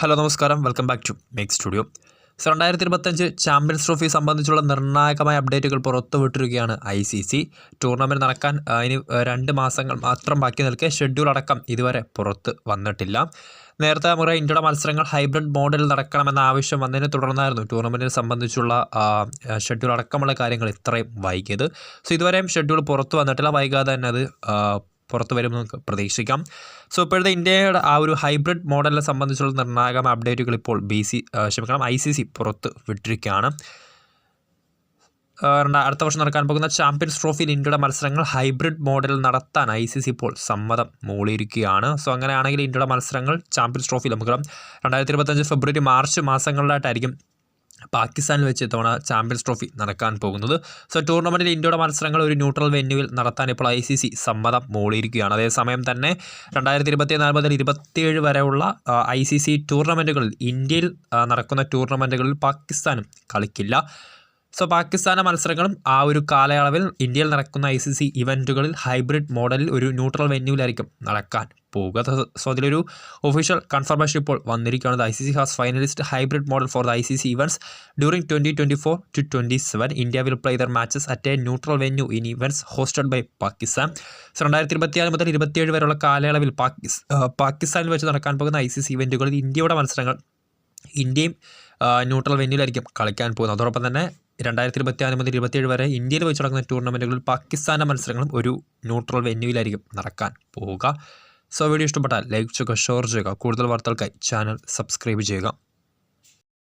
Hello നമസ്കാരം. Welcome back to Make studio. So രണ്ടായിരത്തി ഇരുപത്തഞ്ച് ചാമ്പ്യൻസ് ട്രോഫി സംബന്ധിച്ചുള്ള നിർണായകമായ അപ്ഡേറ്റുകൾ പുറത്തുവിട്ടിരിക്കുകയാണ് ഐ സി സി. ടൂർണമെന്റ് നടക്കാൻ ഇനി രണ്ട് മാസങ്ങൾ മാത്രം ബാക്കി നിൽക്കെ ഷെഡ്യൂൾ അടക്കം ഇതുവരെ പുറത്ത് വന്നിട്ടില്ല. നേരത്തെ മുറ ഇന്ത്യയുടെ മത്സരങ്ങൾ ഹൈബ്രിഡ് മോഡലിൽ നടക്കണമെന്ന ആവശ്യം വന്നതിനെ തുടർന്നായിരുന്നു ടൂർണമെന്റിനെ സംബന്ധിച്ചുള്ള ഷെഡ്യൂൾ അടക്കമുള്ള കാര്യങ്ങൾ ഇത്രയും വൈകിയത്. സോ ഇതുവരെയും ഷെഡ്യൂൾ പുറത്ത് വന്നിട്ടില്ല. വൈകാതെ തന്നെ അത് പുറത്ത് വരുമെന്ന് നമുക്ക് പ്രതീക്ഷിക്കാം. സോ ഇപ്പോഴത്തെ ഇന്ത്യയുടെ ആ ഒരു ഹൈബ്രിഡ് മോഡലിനെ സംബന്ധിച്ചുള്ള നിർണായകമായ അപ്ഡേറ്റുകൾ ഇപ്പോൾ ബി സി ക്ഷമിക്കണം ഐ സി സി പുറത്ത് വിട്ടിരിക്കുകയാണ്. അടുത്ത വർഷം നടക്കാൻ പോകുന്ന ചാമ്പ്യൻസ് ട്രോഫിയിൽ ഇന്ത്യയുടെ മത്സരങ്ങൾ ഹൈബ്രിഡ് മോഡലിൽ നടത്താൻ ഐ സി സി ഇപ്പോൾ സമ്മതം മൂളിയിരിക്കുകയാണ്. സോ അങ്ങനെയാണെങ്കിൽ ഇന്ത്യയുടെ മത്സരങ്ങൾ ചാമ്പ്യൻസ് ട്രോഫിയിൽ നമുക്ക് രണ്ടായിരത്തി ഇരുപത്തഞ്ച് ഫെബ്രുവരി മാർച്ച് മാസങ്ങളിലായിട്ടായിരിക്കും പാകിസ്ഥാനിൽ വെച്ച് ഇത്തവണ ചാമ്പ്യൻസ് ട്രോഫി നടക്കാൻ പോകുന്നത്. സോ ടൂർണമെന്റിൽ ഇന്ത്യയുടെ മത്സരങ്ങൾ ഒരു ന്യൂട്രൽ വെന്യൂവിൽ നടത്താൻ ഇപ്പോൾ ഐ സി സി സമ്മതം മൂളിയിരിക്കുകയാണ്. അതേസമയം തന്നെ രണ്ടായിരത്തി ഇരുപത്തി നാല് മുതൽ ഇരുപത്തിയേഴ് വരെയുള്ള ഐ സി സി ടൂർണമെന്റുകളിൽ ഇന്ത്യയിൽ നടക്കുന്ന ടൂർണമെന്റുകളിൽ പാകിസ്ഥാനും കളിക്കില്ല. സോ പാകിസ്ഥാന മത്സരങ്ങളും ആ ഒരു കാലയളവിൽ ഇന്ത്യയിൽ നടക്കുന്ന ഐ സി സി ഇവന്റുകളിൽ ഹൈബ്രിഡ് മോഡലിൽ ഒരു ന്യൂട്രൽ വെന്യൂവിലായിരിക്കും നടക്കാൻ പോവുക സോ അതിലൊരു ഒഫീഷ്യൽ കൺഫർമേഷൻ ഇപ്പോൾ വന്നിരിക്കുകയാണ്. I C C has finalised hybrid model for the I C C events during twenty twenty four to twenty seven India will play their matches at a neutral venue in events hosted by Pakistan so രണ്ടായിരത്തി ഇരുപത്തിയാറ് മുതൽ ഇരുപത്തിയേഴ് വരെയുള്ള കാലയളവിൽ പാകിസ്ഥാനിൽ വെച്ച് നടക്കാൻ പോകുന്ന ഐ സി സി ഇവന്റുകളിൽ ഇന്ത്യയുടെ മത്സരങ്ങൾ ഇന്ത്യയും ന്യൂട്രൽ വെന്യൂലായിരിക്കും കളിക്കാൻ പോകുന്നത്. അതോടൊപ്പം തന്നെ രണ്ടായിരത്തി ഇരുപത്തി ആറ് മുതൽ ഇരുപത്തിയേഴ് വരെ ഇന്ത്യയിൽ വെച്ച് നടക്കുന്ന ടൂർണമെന്റുകളിൽ പാകിസ്ഥാന്റെ മത്സരങ്ങളും ഒരു ന്യൂട്രൽ വെന്യൂവിലായിരിക്കും നടക്കാൻ പോവുക. സോ വീഡിയോ ഇഷ്ടപ്പെട്ടാൽ ലൈക്ക് ചെയ്യുക ഷെയർ ചെയ്യുക. കൂടുതൽ വാർത്തകൾക്കായി ചാനൽ സബ്സ്ക്രൈബ് ചെയ്യുക.